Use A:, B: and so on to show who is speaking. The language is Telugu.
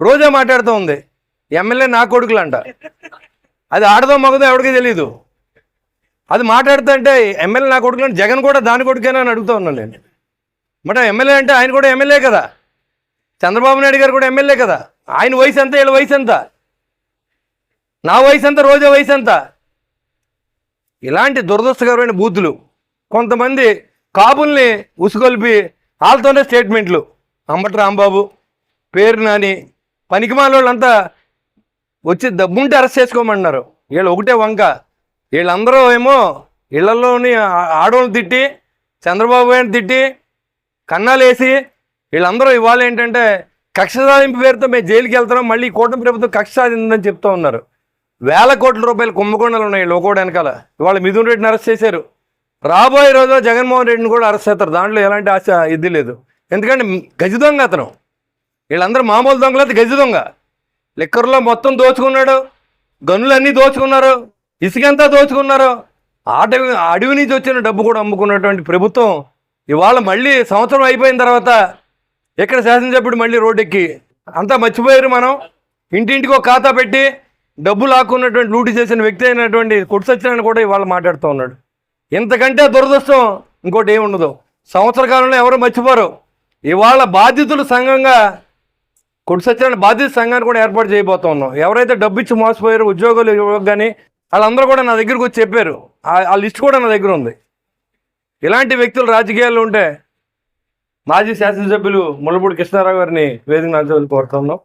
A: రోజే మాట్లాడుతూ ఉంది. ఎమ్మెల్యే నా కొడుకులు అంట అది ఆడదో మగదో ఎవరికి తెలియదు అది మాట్లాడుతుంటే ఎమ్మెల్యే నా కొడుకులు అంటే జగన్ కూడా దాని కొడుకేనా అని అడుగుతూ ఉన్నాను నేను. మరి ఎమ్మెల్యే అంటే ఆయన కూడా ఎమ్మెల్యే కదా. చంద్రబాబు నాయుడు గారు కూడా ఎమ్మెల్యే కదా. ఆయన వయసు ఎంత వీళ్ళ వయసు ఎంత? నా వయసు ఎంత రోజా వయసు ఎంత? ఇలాంటి దురదృష్టకరమైన బూతులు. కొంతమంది కాపుల్ని ఉసుగొల్పి వాళ్ళతోనే స్టేట్మెంట్లు. అంబటి రాంబాబు. పేరు నాని పనికిమాల వాళ్ళంతా వచ్చి దబ్బుంటే అరెస్ట్ చేసుకోమన్నారు. వీళ్ళు ఒకటే వంక. వీళ్ళందరూ ఏమో ఇళ్ళలోని ఆ- ఆడవాళ్ళని తిట్టి చంద్రబాబు గారిని తిట్టి కన్నాలేసి వీళ్ళందరూ ఇవాళ ఏంటంటే కక్ష సాధింపు పేరుతో మేము జైలుకి వెళ్తున్నాం మళ్ళీ కూటమి ప్రభుత్వం కక్ష సాధిందని చెప్తూ ఉన్నారు. వేల కోట్ల రూపాయలు కుంభకోణాలు ఉన్నాయి లోకోడ వెనకాల. ఇవాళ మిథున్ రెడ్డిని అరెస్ట్ చేశారు. రాబోయే రోజుల్లో జగన్మోహన్ రెడ్డిని కూడా అరెస్ట్ చేస్తారు. దాంట్లో ఎలాంటి ఆశ ఇది లేదు. ఎందుకంటే గజదొంగ అతను వీళ్ళందరూ మామూలు దొంగలేదు గజ దొంగ. లిక్కర్లో మొత్తం దోచుకున్నాడు. గనులన్నీ దోచుకున్నారు. ఇసుకంతా దోచుకున్నారు. అటవి అడవి నుంచి వచ్చిన డబ్బు కూడా అమ్ముకున్నటువంటి ప్రభుత్వం ఇవాళ మళ్ళీ సంవత్సరం అయిపోయిన తర్వాత ఇక్కడ శాసనసభ్యుడు మళ్ళీ రోడ్డెక్కి అంతా మర్చిపోయారు మనం. ఇంటింటికి ఒక ఖాతా పెట్టి డబ్బు లాక్కున్నటువంటి లూటి చేసిన వ్యక్తి అయినటువంటి కొట్టు కూడా ఇవాళ మాట్లాడుతూ ఉన్నాడు. ఇంతకంటే దురదృష్టం ఇంకోటి ఏమి ఉండదు సంవత్సర కాలంలో ఎవరు మర్చిపోరు. ఇవాళ బాధితులు సంఘంగా కొట్టు సత్యనారాయణ బాధిత సంఘాన్ని కూడా ఏర్పాటు చేయబోతా ఉన్నాం. ఎవరైతే డబ్బు ఇచ్చి మోసపోయారో ఉద్యోగాలు ఇవ్వగానే వాళ్ళందరూ కూడా నా దగ్గరకు వచ్చి చెప్పారు. ఆ- లిస్ట్ కూడా నా దగ్గర ఉంది. ఇలాంటి వ్యక్తులు రాజకీయాల్లో ఉంటే మాజీ శాసనసభ్యులు ముళ్ళపూడి కృష్ణారావు గారిని వేదిక నాకు కోరుతున్నాం